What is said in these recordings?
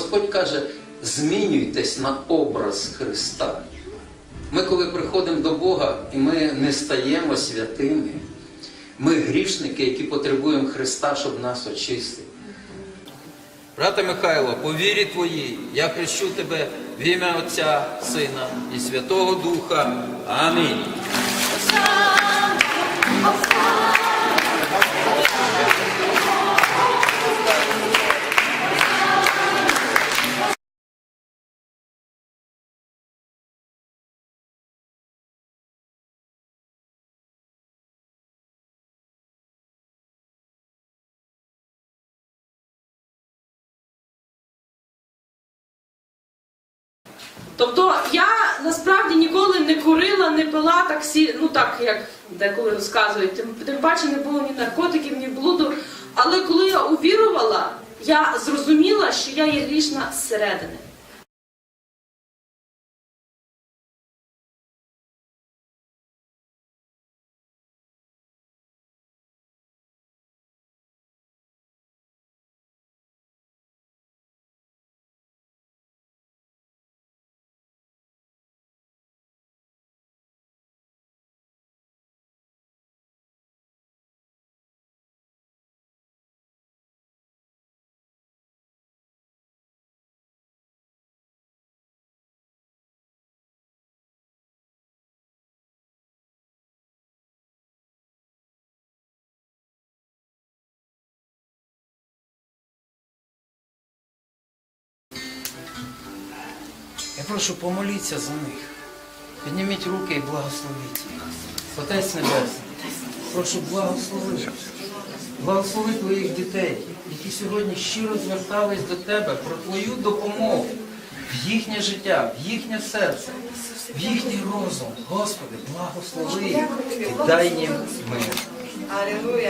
Господь каже, змінюйтесь на образ Христа. Ми, коли приходимо до Бога і ми не стаємо святими, ми грішники, які потребуємо Христа, щоб нас очистити. Брате Михайло, по вірі твоїй, я хрещу тебе в ім'я Отця, Сина і Святого Духа. Амінь. Тобто я насправді ніколи не курила, не пила таксі, ну так як деколи розказують. Тим, тим паче не було ні наркотиків, ні блуду. Але коли я увірувала, я зрозуміла, що я є грішна зсередини. Я прошу, помоліться за них. Підніміть руки і благословіть. Отець Небесний, прошу благослови. Благослови твоїх дітей, які сьогодні щиро звертались до тебе про твою допомогу в їхнє життя, в їхнє серце, в їхній розум. Господи, благослови їх і дай їм мир.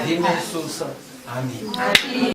В ім'я Ісуса. Амінь.